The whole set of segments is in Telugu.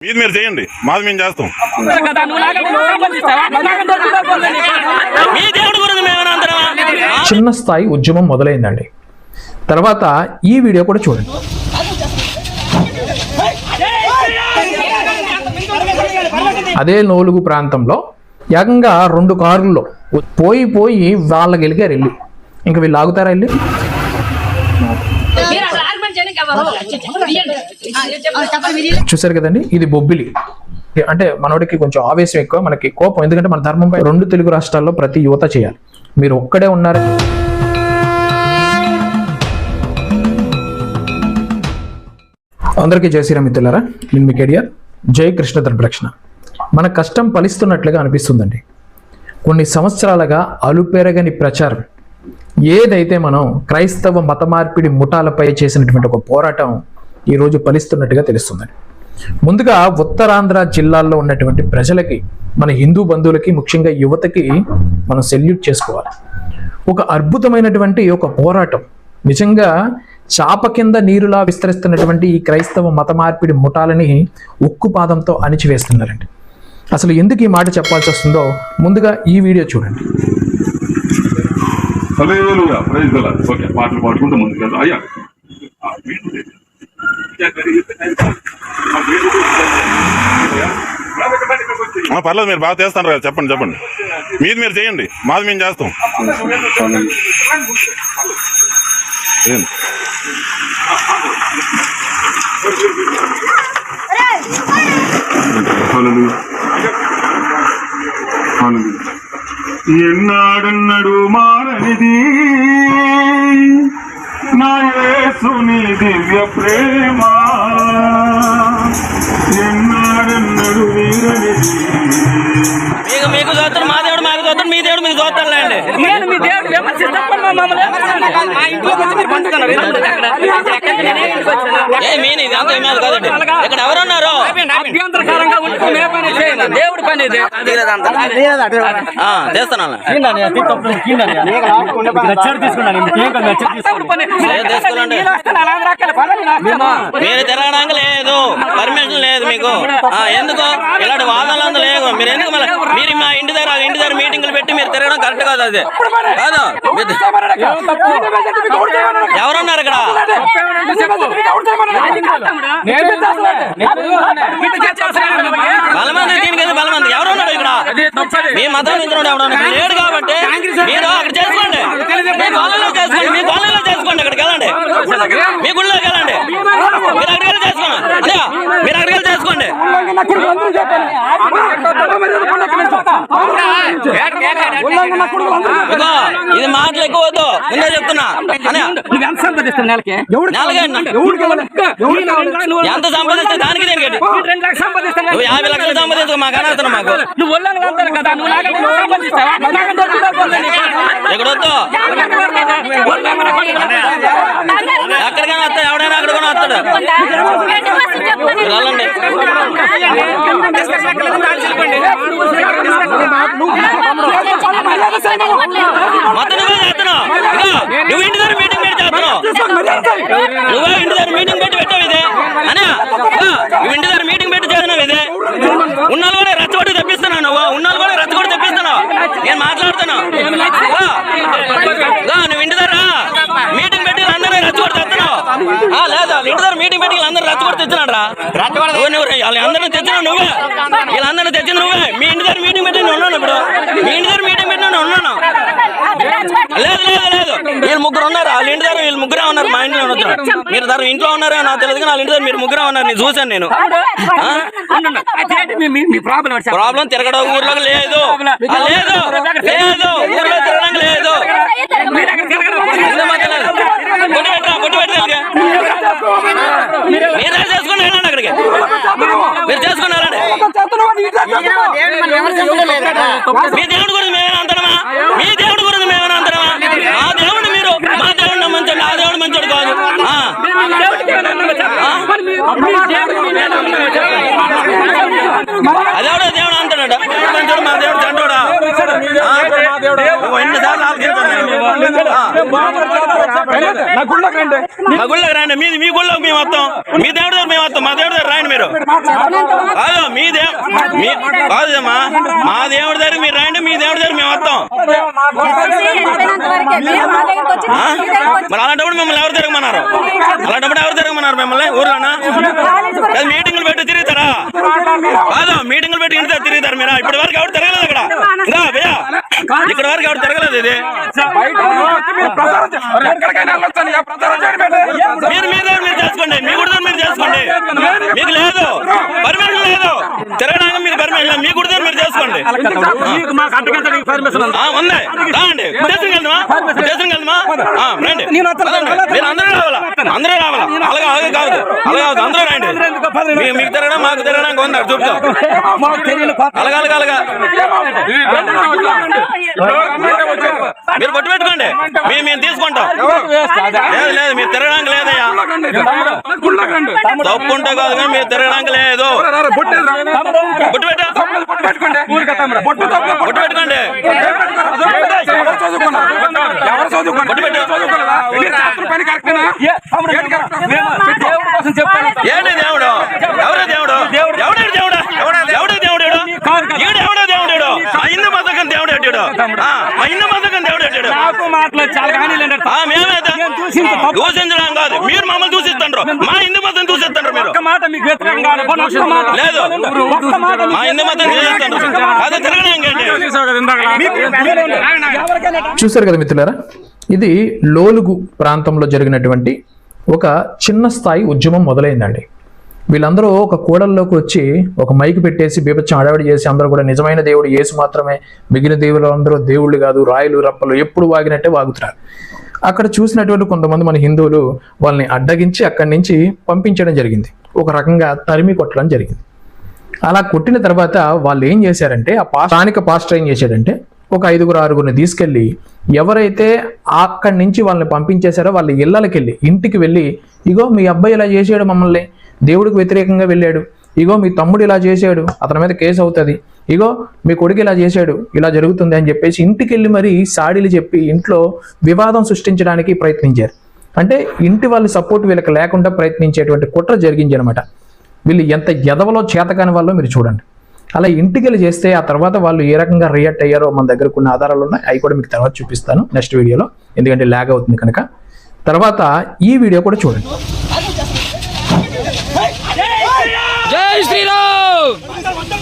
మీది మీరు చేయండి. మాది మేము చేస్తాం? చిన్న స్థాయి ఉద్యమం మొదలైందండి. తర్వాత ఈ వీడియో కూడా చూడండి. అదే నోలుగు ప్రాంతంలో ఏకంగా రెండు కారుల్లో పోయి పోయి వాళ్ళకి వెళ్ళిగారు వెళ్ళి ఇంకా వీళ్ళు ఆగుతారా వెళ్ళి మీరు అసలు ఆర్గ్యుమెంట్ చేయడానికి ఎవరు? ఆ, చెప్పండి. చూసారు కదండి? ఇది బొబ్బిలి. అంటే మనోడికి కొంచెం ఆవేశం ఎక్కువ మనకి కోపం. ఎందుకంటే మన ధర్మంపై రెండు తెలుగు రాష్ట్రాల్లో ప్రతి యువత చేయాలి. మీరు ఒక్కడే ఉన్నారు? అందరికీ జై శ్రీరామ్ మిత్రులారా నేను మీ కెడియర్ జై కృష్ణ దర్భరక్షణ మన కష్టం ఫలిస్తున్నట్లుగా అనిపిస్తుందండి. కొన్ని సంవత్సరాలుగా అలుపెరగని ప్రచారం. ఏదైతే మనం క్రైస్తవ మత మార్పిడి ముఠాలపై చేసినటువంటి ఒక పోరాటం ఈరోజు ఫలిస్తున్నట్టుగా తెలుస్తుందండి. ముందుగా ఉత్తరాంధ్ర జిల్లాల్లో ఉన్నటువంటి ప్రజలకి మన హిందూ బంధువులకి ముఖ్యంగా యువతకి మనం సెల్యూట్ చేసుకోవాలి. ఒక అద్భుతమైనటువంటి ఒక పోరాటం. నిజంగా చాప కింద నీరులా విస్తరిస్తున్నటువంటి ఈ క్రైస్తవ మత మార్పిడి ముఠాలని ఉక్కు పాదంతో అణిచివేస్తున్నారండి. అసలు ఎందుకు ఈ మాట చెప్పాల్సి వస్తుందో ముందుగా ఈ వీడియో చూడండి. హల్లెలూయా ప్రైజ్ లార్డ్. ఓకే పాటలు పాడుకుంటూ ముందుకు వెళ్దాం. అయ్యా. పర్లేదు మీరు బాగా చేస్తాను కదా. చెప్పండి చెప్పండి. మీది మీరు చేయండి. మాది మేము చేస్తాం. చేయండి. ఎన్నాడన్నడు మారనిది? నా యేసుని దివ్య ప్రేమ. ఎన్నాడన్నడు వీరనిది? మీకు మీకు చూస్తాడు మా దేవుడు మాకు చూస్తాడు మీ దేవుడు మీకు చూస్తాడులేండి మీ దేవుడు విమర్శించకుండా మమ్మల్ని. మా ఇంట్లోకి వచ్చి మీరు పంచుతున్నారు. ఎందుకు అక్కడ? ఏ మీన్ ఇది అంత ఏమీ కాదండి. ఇక్కడ ఎవరున్నారు? అభ్యంతరకరంగా ఉంటే మే పని చేయండి. దేవుడి పని ఇది ఆ, చేస్తాను దేవుడి పని. లేదు, తీసుకోండి. మీరు తిరగడానికి లేదు పర్మిషన్ లేదు మీకు. ఆ, ఎందుకు? ఇలాంటి వాదనలు మీరు ఎందుకు మళ్ళీ? మీరు మా ఇంటి దగ్గర ఇంటి దగ్గర మీటింగ్లు పెట్టి మీరు తిరగడం కరెక్ట్ కాదు అది. కాదు. ఎవరున్నారు ఇక్కడ? బలమంది దీనికి బలమంది ఎవరున్నారు ఇక్కడ? మీ మతం నుంచి ఎవడన్నా లేడు కాబట్టి మీరు అక్కడ చేసుకోండి. మీ కాలనీలో చేసుకోండి. మీ కాలనీలో చేసుకోండి. అక్కడికి వెళ్ళండి. మీ గుళ్ళోకి వెళ్ళండి మీరు అక్కడికి వెళ్ళి చేసుకోండి అదే మీరు అక్కడికి వెళ్ళి చేసుకోండి ఇది మాటలు ఎక్కువ వద్దు. ముందే చెప్తున్నా. ఎంత సంపాదిస్తే దానికి దేనికి నువ్వు యాభై లక్షలు సంపాదించు మాకు అనవసరం మాకు. నువ్వు ఎక్కడికైనా వస్తాడు ఎవడైనా అక్కడ కూడా వస్తాడు వెళ్ళండి. మొత్తం నువ్వే చేస్తున్నావు నువ్వు ఇంటి దగ్గర మీటింగ్ పెట్టి చేస్తున్నావు. నువ్వే ఇంటి దగ్గర మీటింగ్ పెట్టి పెట్టావు ఇదే. అనే నువ్వు ఇంటి దగ్గర మీటింగ్ పెట్టి చేస్తున్నావు ఇదే. ఉన్నాళ్ళు కూడా రెచ్చగొట్టి తెప్పిస్తున్నావు నువ్వు. ఉన్నాళ్ళు కూడా రెచ్చగొట్టి తెప్పిస్తున్నావు. నేను మాట్లాడుతున్నావు ఇదిగో, ఇదిగో, నువ్వు ఇంటి దగ్గర మీటింగ్ లేదు ఇంటి దగ్గర మీటింగ్ పెట్టి అందరూ రెచ్చగొట్టి తెచ్చినాడు రా నువ్వు నువ్వు వాళ్ళందరినీ తెచ్చినావు నువ్వే. వీళ్ళందరినీ తెచ్చింది నువ్వే. మీ ఇంటి దగ్గర మీటింగ్ పెట్టి నేను ఉన్నాను ఇప్పుడు. మీ ఇంటి దగ్గర మీటింగ్ పెట్టి నేను ఉన్నాను. లేదు లేదు లేదు. వీళ్ళు ముగ్గురు ఉన్నారు? వాళ్ళ ఇంటి దగ్గర వీళ్ళు ముగ్గురే ఉన్నారు. మా ఇంట్లో ఉన్నారు? మీరు దగ్గర ఇంట్లో ఉన్నారో? నాకు తెలియదు కానీ వాళ్ళ ఇంటి దగ్గర మీరు ముగ్గురే ఉన్నారు. నేను చూశాను నేను. ప్రాబ్లం తిరగడం ఊర్లోకి లేదు. లేదు లేదు ఊర్లో తిరగడానికి లేదు మీరు అక్కడికి వెళ్ళగలరా? ఎందుకు మాట్లాడలేదు? కొట్టు పెట్టరా కొట్టు పెట్టరా మీరే చేసుకుని వెళ్ళండి అక్కడికి. మీరు చేసుకుని వెళ్ళండి. మీ దేవుడి గురించి మేమైనా అంతనమా మీ దేవుడి గురించి మేమైనా ఆ దేవుడిని మీరు మా దేవుడిని మంచోడు ఆ దేవుడు మంచోడు కాదు. ఆ. మీ దేవుడికి నా గుళ్ళకి రండి మా గుళ్ళకి రండి మీ మీ గుళ్ళకి మేము వస్తాం మీ దేవుడి దగ్గర మేము వస్తాం మా దేవుడి దగ్గర రాండి మీరు కాదు మీ దేవు మీ కాదమ్మా మా దేవుడి దగ్గర మీరు రండి మీ దేవుడి దగ్గర మేము వస్తాం ఆ? మరి అలాంటప్పుడు మిమ్మల్ని ఎవరు తిరగమన్నారు అలాంటప్పుడు ఎవరు తిరగమన్నారు మిమ్మల్ని ఊర్లోనా కాదు, మీటింగులు పెట్టి తిరుగుతారా కాదు మీటింగులు పెట్టి ఇంటి దగ్గర తిరుగుతారు మీరు ఇప్పటి వరకు ఎవరు తిరగలేదు ఇక్కడ ఇంకా భయ్యా ఇక్కడ వరకు ఎవరు జరగలేదు ఇది. మీరు ప్రచారం మీరు. చేసుకోండి మీ గుడి మీరు చేసుకోండి మీకు లేదు. పర్మిషన్ లేదు. తెలంగాణ మీకు పర్మిషన్ మీ గుడి మీకు పర్మిషన్ ఉంది. రాండి. రండి. మీరు అందరూ రావాలా? అందరూ రావాలా? అలాగే అలాగే కాదు. అలాగే కాదు. అందరూ రండి. మీకు తిరగడం మాకు తిరగడానికి ఉంది చూపుతాం. అలాగే అలాగే అలాగా. మీరు బొట్టు పెట్టుకోండి. మేము మేము తీసుకుంటాం. లేదు లేదు మీరు తిరగడానికి లేదయ్యా. గుళ్ళకి రండి. తప్పు ఉంటే కాదు కానీ మీరు తిరగడానికి లేదు. పెట్టా. బొట్టు పెట్టుకోండి. బొట్టు. బొట్టు పెట్టుకోండి. ఎవరు పెట్టు. చదువుకోలేదా? పని కరెక్టేనా? దేవుడి కోసం చెప్పాను. ఏంటి దేవుడు? ఎవరు దేవుడు? ఎవడు దేవుడు? ఎవడు దేవుడు? ఎవడో దేవుడు? ఈడు? మా హిందూ మతకం దేవుడు ఎట్టాడు హిందూ మతకం నాకు మాటలు చాలా కానీ లేండి. ఆ, మేమైతే నేను దూషించ తప్పు. దూషించడం కాదు. మీరు మమ్మల్ని దూషిస్తుండ్రు మా హిందూ మతం దూషిస్తుండ్రు మీరు. ఒక్క మాట మీకు వ్యతిరేకంగా. లేదు. మా హిందూ మతం దూషిస్తుండ్రు అదే చూశారు కదా మిత్రులారా? ఇది లోలుగు ప్రాంతంలో జరిగినటువంటి ఒక చిన్న స్థాయి ఉద్యమం మొదలైందండి. వీళ్ళందరూ ఒక కూడల్లోకి వచ్చి ఒక మైక్ పెట్టేసి బీభత్సం అడవిడి చేసి అందరూ కూడా నిజమైన దేవుడు యేసు మాత్రమే. మిగిలిన దేవుళ్ళు అందరూ దేవుళ్ళు కాదు రాయలు రప్పలు ఎప్పుడు వాగినట్టే వాగుతున్నారు. అక్కడ చూసినటువంటి కొంతమంది మన హిందువులు వాళ్ళని అడ్డగించి అక్కడి నుంచి పంపించడం జరిగింది. ఒక రకంగా తరిమి కొట్టడం జరిగింది. అలా కొట్టిన తర్వాత వాళ్ళు ఏం చేశారంటే ఆ పా స్థానిక పాస్టర్ ఏం చేశాడంటే ఒక ఐదుగురు ఆరుగురిని తీసుకెళ్ళి ఎవరైతే అక్కడి నుంచి వాళ్ళని పంపించేశారో వాళ్ళ ఇళ్ళకి వెళ్ళి ఇంటికి వెళ్ళి ఇగో మీ అబ్బాయి ఇలా చేసాడు మమ్మల్ని. దేవుడికి వ్యతిరేకంగా వెళ్ళాడు. ఇగో మీ తమ్ముడు ఇలా చేశాడు. అతని మీద కేసు అవుతుంది. ఇగో మీ కొడుకు ఇలా చేశాడు. ఇలా జరుగుతుంది అని చెప్పేసి ఇంటికి వెళ్ళి మరీ సాడీలు చెప్పి ఇంట్లో వివాదం సృష్టించడానికి ప్రయత్నించారు. అంటే ఇంటి వాళ్ళ సపోర్ట్ వీళ్ళకి లేకుండా ప్రయత్నించేటువంటి కుట్ర జరిగిందనమాట వీళ్ళు ఎంత ఎదవలో చేతకాని వాళ్ళో మీరు చూడండి. అలా ఇంటికి వెళ్ళి చేస్తే ఆ తర్వాత వాళ్ళు ఏ రకంగా రియాక్ట్ అయ్యారో మన దగ్గర కొన్ని ఆధారాలు ఉన్నాయి. అవి కూడా మీకు తర్వాత చూపిస్తాను నెక్స్ట్ వీడియోలో. ఎందుకంటే ల్యాగ్ అవుతుంది కనుక. తర్వాత ఈ వీడియో కూడా చూడండి.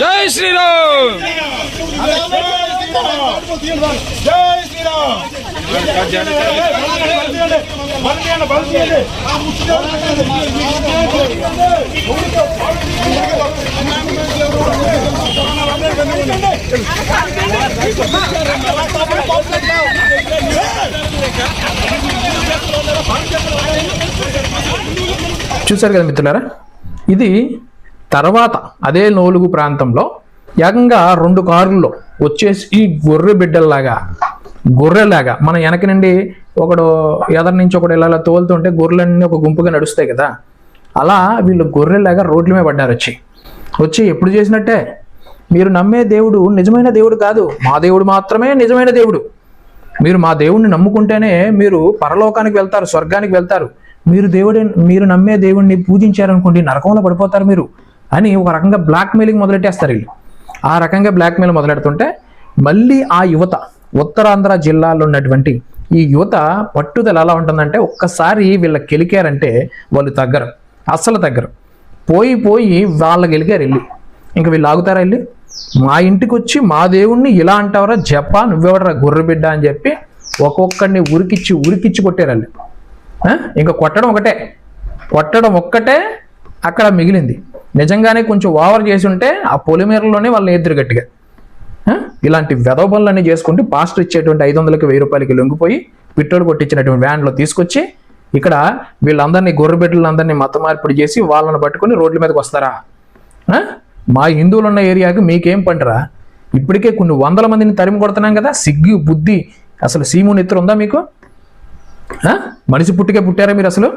జై శ్రీరామ్! జై శ్రీరామ్ చూశారు కదా మిత్రులారా? ఇది తర్వాత అదే నోలుగు ప్రాంతంలో ఏకంగా రెండు కారుల్లో వచ్చేసి ఈ గొర్రె బిడ్డల్లాగా గొర్రెలాగా మన వెనక నుండి ఒకడు ఎదరి నుంచి ఒకడు ఇలా ఇలా తోలుతుంటే గొర్రెలన్నీ ఒక గుంపుగా నడుస్తాయి కదా. అలా వీళ్ళు గొర్రెలాగా రోడ్ల మీద పడ్డారు వచ్చి. వచ్చి ఎప్పుడు చేసినట్టే? మీరు నమ్మే దేవుడు నిజమైన దేవుడు కాదు. మా దేవుడు మాత్రమే నిజమైన దేవుడు. మీరు మా దేవుణ్ణి నమ్ముకుంటేనే మీరు పరలోకానికి వెళ్తారు స్వర్గానికి వెళ్తారు. మీరు దేవుడి మీరు నమ్మే దేవుణ్ణి పూజించారనుకోండి నరకంలో పడిపోతారు మీరు. అని ఒక రకంగా బ్లాక్మెయిలింగ్ మొదలెట్టేస్తారు వీళ్ళు. ఆ రకంగా బ్లాక్మెయిల్ మొదలెడుతుంటే మళ్ళీ ఆ యువత ఉత్తరాంధ్ర జిల్లాలో ఉన్నటువంటి ఈ యువత పట్టుదల ఎలా ఉంటుందంటే ఒక్కసారి వీళ్ళ గెలికారంటే వాళ్ళు తగ్గరు. అస్సలు తగ్గరు. పోయి పోయి వాళ్ళ గెలికారు వెళ్ళి ఇంకా వీళ్ళు ఆగుతారా వెళ్ళి మా ఇంటికి వచ్చి మా దేవుణ్ణి ఇలా అంటావరా? జపా నువ్వెవడరా గొర్రెబిడ్డ అని చెప్పి ఒక్కొక్కడిని ఉరికిచ్చి ఉరికిచ్చి కొట్టారు వెళ్ళి. ఇంకా కొట్టడం ఒకటే. కొట్టడం ఒక్కటే అక్కడ మిగిలింది. నిజంగానే కొంచెం ఓవర్ చేసి ఉంటే ఆ పొలిమేరలోనే వాళ్ళని ఎదురు గట్టిగా. ఇలాంటి వెధవ పనులన్నీ చేసుకుంటూ పాస్టర్ ఇచ్చేటువంటి ఐదు వందలకి వెయ్యి రూపాయలకి లొంగిపోయి పెట్రోల్ కొట్టించినటువంటి వ్యాన్లో తీసుకొచ్చి ఇక్కడ వీళ్ళందరినీ గొర్రెబిడ్డలందరినీ మత మార్పిడి చేసి వాళ్ళని పట్టుకొని రోడ్ల మీదకి వస్తారా? మా హిందువులు ఉన్న ఏరియాకి మీకేం పంటరా? ఇప్పటికే కొన్ని వందల మందిని తరిమి కొడుతున్నాం కదా సిగ్గు బుద్ధి అసలు సీము నెత్తురు ఉందా మీకు? మనిషి పుట్టికే పుట్టారా మీరు అసలు?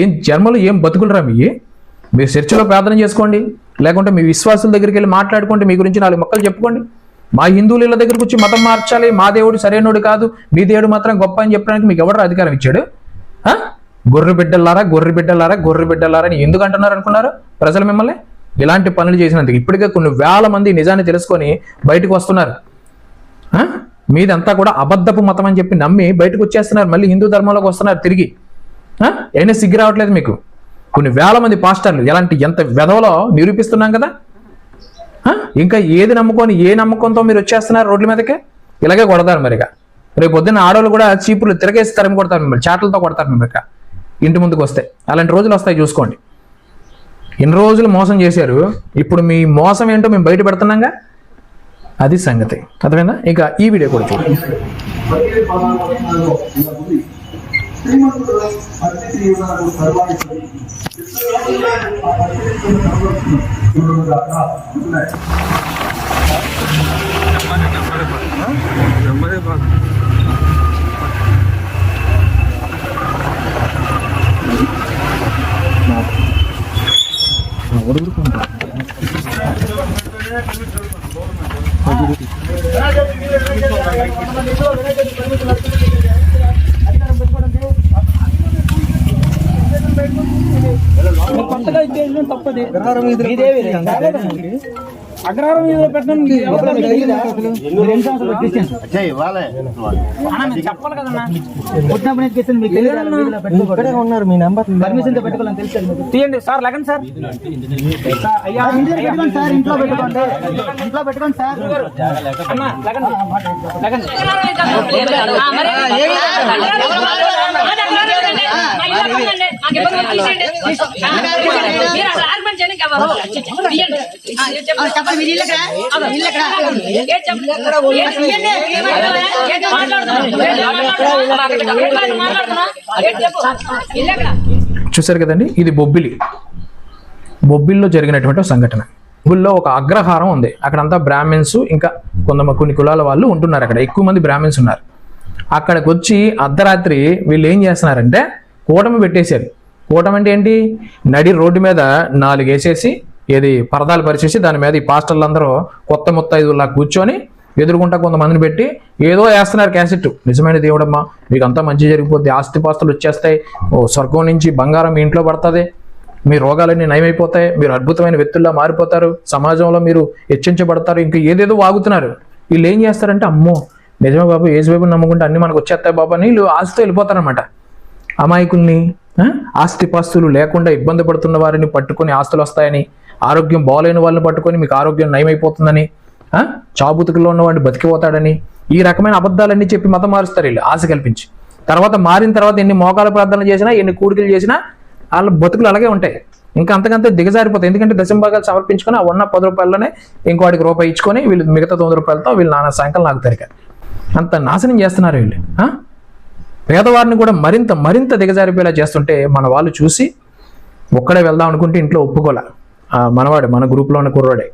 ఏం జన్మలు ఏం బతుకులరా మీ మీరు చర్చిలో ప్రార్థన చేసుకోండి లేకుంటే మీ విశ్వాసుల దగ్గరికి వెళ్ళి మాట్లాడుకోండి మీ గురించి నాలుగు మొక్కలు చెప్పుకోండి. మా హిందువుల ఇళ్ళ దగ్గరకు వచ్చి మతం మార్చాలి మా దేవుడు సరైనడు కాదు మీ దేవుడు మాత్రం గొప్ప అని చెప్పడానికి మీకు ఎవరు అధికారం ఇచ్చాడు? గొర్రె బిడ్డలారా గొర్రె బిడ్డలారా గొర్రె బిడ్డలారా అని ఎందుకు అంటున్నారు అనుకున్నారు ప్రజలు మిమ్మల్ని? ఇలాంటి పనులు చేసినందుకు ఇప్పటికే కొన్ని వేల మంది నిజాన్ని తెలుసుకొని బయటకు వస్తున్నారు. మీదంతా కూడా అబద్ధపు మతం అని చెప్పి నమ్మి బయటకు వచ్చేస్తున్నారు మళ్ళీ హిందూ ధర్మంలోకి వస్తున్నారు తిరిగి. అయినా సిగ్గు రావట్లేదు మీకు? కొన్ని వేల మంది పాస్టర్లు ఎలాంటి ఎంత వెధవలో నిరూపిస్తున్నాం కదా? ఇంకా ఏది నమ్ముకొని ఏ నమ్మకంతో మీరు వచ్చేస్తున్నారు రోడ్ల మీదకే? ఇలాగే కొడతారు మరిగా రేపు పొద్దున్న ఆడవాళ్ళు కూడా చీపులు తిరగేసి తరిమి కొడతారు మిమ్మల్ని చాటలతో కొడతారు మిమ్మల్ని ఇంటి ముందుకు వస్తే. అలాంటి రోజులు వస్తాయి చూసుకోండి. ఎన్ని రోజులు మోసం చేశారు? ఇప్పుడు మీ మోసం ఏంటో మేము బయట పెడుతున్నాగా? అది సంగతి. అర్థమైందా? ఇంకా ఈ వీడియో కూడా ಶ್ರೀಮಂತರು ಅತಿಥಿಗಳನ್ನು ಸರ್ವಾಯಿಸಲು ಎಂಬರೇ ಭಾಗ ಹೊಡೆದ್ರು కొత్తగా ఇచ్చేసిన తప్పది. అగ్రహారం మీద పెట్టడం చెప్పాలి కదన్నా. పుట్టినప్పుడు తెలియదా? వీధిలో పెట్టుకోకూడదు. పర్మిషన్ పెట్టుకోవాలని తెలుసు. తీయండి సార్ లగన్ సార్. సార్, అయ్యా. పెట్టుకోండి సార్ ఇంట్లో పెట్టుకోండి. ఇంట్లో పెట్టుకోండి సార్. అన్నా లగన్ లగన్ చూశారు కదండి? ఇది బొబ్బిలి. బొబ్బిల్లో జరిగినటువంటి ఒక సంఘటన. బొబ్బిల్లో ఒక అగ్రహారం ఉంది. అక్కడంతా బ్రాహ్మిన్స్ ఇంకా కొంత కొన్ని కులాల వాళ్ళు ఉంటున్నారు అక్కడ. ఎక్కువ మంది బ్రాహ్మిన్స్ ఉన్నారు. అక్కడికి వచ్చి అర్ధరాత్రి వీళ్ళు ఏం చేస్తున్నారంటే కూటమి పెట్టేశారు. కూటమి అంటే ఏంటి? నడి రోడ్డు మీద నాలుగు వేసేసి ఏది పరదాలు పరిచేసి దాని మీద ఈ పాస్టర్లందరూ కొత్త ముత్తైదులా కూర్చొని ఎదురుకుంటా కొంతమందిని పెట్టి ఏదో వేస్తున్నారు క్యాసెట్ నిజమైన దేవుడమ్మా మీకు అంతా మంచి జరిగిపోద్ది. ఆస్తిపాస్తులు వచ్చేస్తాయి. ఓ స్వర్గం నుంచి బంగారం మీ ఇంట్లో పడుతుంది. మీ రోగాలన్నీ నయమైపోతాయి. మీరు అద్భుతమైన వ్యక్తుల్లా మారిపోతారు. సమాజంలో మీరు హెచ్చించబడతారు. ఇంకా ఏదేదో వాగుతున్నారు. వీళ్ళు ఏం చేస్తారంటే అమ్మో నిజమే బాబు ఏజ్ బాబు నమ్ముకుంటే అన్ని మనకు వచ్చేస్తాయి బాబు అని వీళ్ళు ఆస్తితో వెళ్ళిపోతారనమాట అమాయకుల్ని ఆస్తిపాస్తులు లేకుండా ఇబ్బంది పడుతున్న వారిని పట్టుకొని ఆస్తులు వస్తాయని ఆరోగ్యం బాగలేని వాళ్ళని పట్టుకొని మీకు ఆరోగ్యం నయమైపోతుందని చాబుతుకుల్లో ఉన్నవాడిని బతికిపోతాడని ఈ రకమైన అబద్ధాలన్నీ చెప్పి మతం మారుస్తారు వీళ్ళు ఆశ కల్పించి. తర్వాత మారిన తర్వాత ఎన్ని మోకాల ప్రార్థనలు చేసినా ఎన్ని కూడికలు చేసినా వాళ్ళ బతుకులు అలాగే ఉంటాయి. ఇంకా అంతకంతే దిగజారిపోతాయి. ఎందుకంటే దశంభాగాలు సమర్పించుకొని ఆ ఉన్న పది రూపాయల్లోనే ఇంకోటికి రూపాయి ఇచ్చుకొని వీళ్ళు మిగతా తొమ్మిది రూపాయలతో వీళ్ళు నానా సాయంకాలం నాకు తరిగారు అంత నాశనం చేస్తున్నారు వీళ్ళు పేదవారిని కూడా మరింత మరింత దిగజారిపోయేలా చేస్తుంటే మన వాళ్ళు చూసి ఒక్కడే వెళ్దాం అనుకుంటే ఇంట్లో ఒప్పుకోలే. మనవాడే మన గ్రూప్లో ఉన్న కుర్రాడే.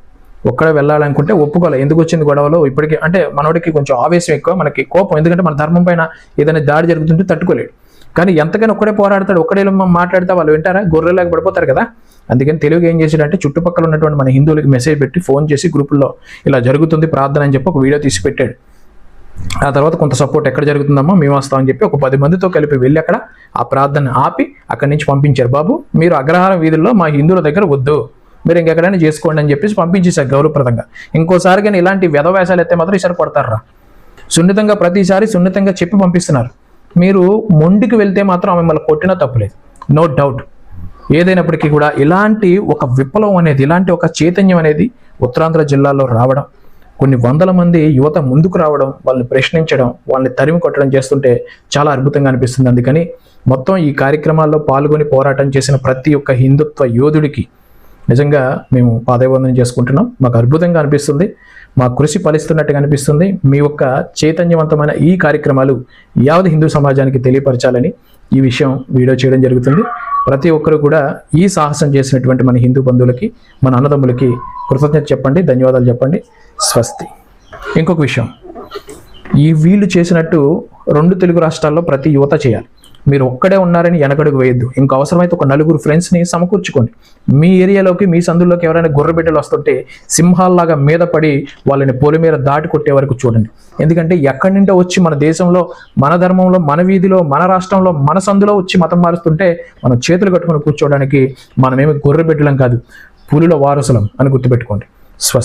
ఒక్కడే వెళ్ళాలనుకుంటే ఒప్పుకోలే. ఎందుకు వచ్చింది గొడవలో? ఇప్పటికీ అంటే మనోడికి కొంచెం ఆవేశం ఎక్కువ మనకి కోపం. ఎందుకంటే మన ధర్మం పైన ఏదైనా దాడి జరుగుతుంటే తట్టుకోలేడు. కానీ ఎంతకైనా ఒక్కడే పోరాడతాడు ఒక్కడే మాట్లాడితే వాళ్ళు వింటారా? గొర్రెలాగా పడిపోతారు కదా. అందుకని తెలుగు ఏం చేశాడంటే చుట్టుపక్కల ఉన్నటువంటి మన హిందువులకి మెసేజ్ పెట్టి ఫోన్ చేసి గ్రూపుల్లో ఇలా జరుగుతుంది ప్రార్థన అని చెప్పి ఒక వీడియో తీసి పెట్టాడు. ఆ తర్వాత కొంత సపోర్ట్ ఎక్కడ జరుగుతుందమ్మా? మేము వస్తామని చెప్పి ఒక పది మందితో కలిపి వెళ్ళి అక్కడ ఆ ప్రార్థన ఆపి అక్కడి నుంచి పంపించారు. బాబు మీరు అగ్రహారం వీధుల్లో మా హిందువుల దగ్గర వద్దు. మీరు ఇంకెక్కడైనా చేసుకోండి అని చెప్పేసి పంపించేశారు గౌరవప్రదంగా. ఇంకోసారి కానీ ఇలాంటి వ్యధవేషాలు అయితే మాత్రం ఈసారి కొడతారా? సున్నితంగా ప్రతిసారి సున్నితంగా చెప్పి పంపిస్తున్నారు. మీరు మొండికి వెళ్తే మాత్రం మిమ్మల్ని కొట్టినా తప్పులేదు. నో డౌట్ ఏదైనప్పటికీ కూడా ఇలాంటి ఒక విప్లవం అనేది ఇలాంటి ఒక చైతన్యం అనేది ఉత్తరాంధ్ర జిల్లాలో రావడం కొన్ని వందల మంది యువత ముందుకు రావడం వాళ్ళని ప్రశ్నించడం వాళ్ళని తరిమి కొట్టడం చేస్తుంటే చాలా అద్భుతంగా అనిపిస్తుంది. అందుకని మొత్తం ఈ కార్యక్రమాల్లో పాల్గొని పోరాటం చేసిన ప్రతి ఒక్క హిందుత్వ యోధుడికి నిజంగా మేము పాదవందనం చేసుకుంటున్నాం. మాకు అద్భుతంగా అనిపిస్తుంది. మా కృషి ఫలిస్తున్నట్టుగా అనిపిస్తుంది. మీ యొక్క చైతన్యవంతమైన ఈ కార్యక్రమాలు యావత్ హిందూ సమాజానికి తెలియపరచాలని ఈ విషయం వీడియో చేయడం జరుగుతుంది. ప్రతి ఒక్కరు కూడా ఈ సాహసం చేసినటువంటి మన హిందూ బంధువులకి మన అన్నదమ్ములకి కృతజ్ఞత చెప్పండి ధన్యవాదాలు చెప్పండి. స్వస్తి. ఇంకొక విషయం. ఈ వీళ్ళు చేసినట్టు రెండు తెలుగు రాష్ట్రాల్లో ప్రతి యువత చేయాలి. మీరు ఒక్కడే ఉన్నారని వెనకడుగు వేయద్దు. ఇంకా అవసరమైతే ఒక నలుగురు ఫ్రెండ్స్ని సమకూర్చుకోండి. మీ ఏరియాలోకి మీ సందుల్లోకి ఎవరైనా గొర్రె బిడ్డలు వస్తుంటే సింహాల్లాగా మీద పడి వాళ్ళని పొలి మీద దాటి కొట్టే వరకు చూడండి. ఎందుకంటే ఎక్కడి నుండో వచ్చి మన దేశంలో మన ధర్మంలో మన వీధిలో మన రాష్ట్రంలో మన సందులో వచ్చి మతం మారుస్తుంటే మనం చేతులు కట్టుకొని కూర్చోవడానికి మనమేమి గొర్రె బిడ్డలం కాదు. పులుల వారసులం అని గుర్తుపెట్టుకోండి. స్వస్తి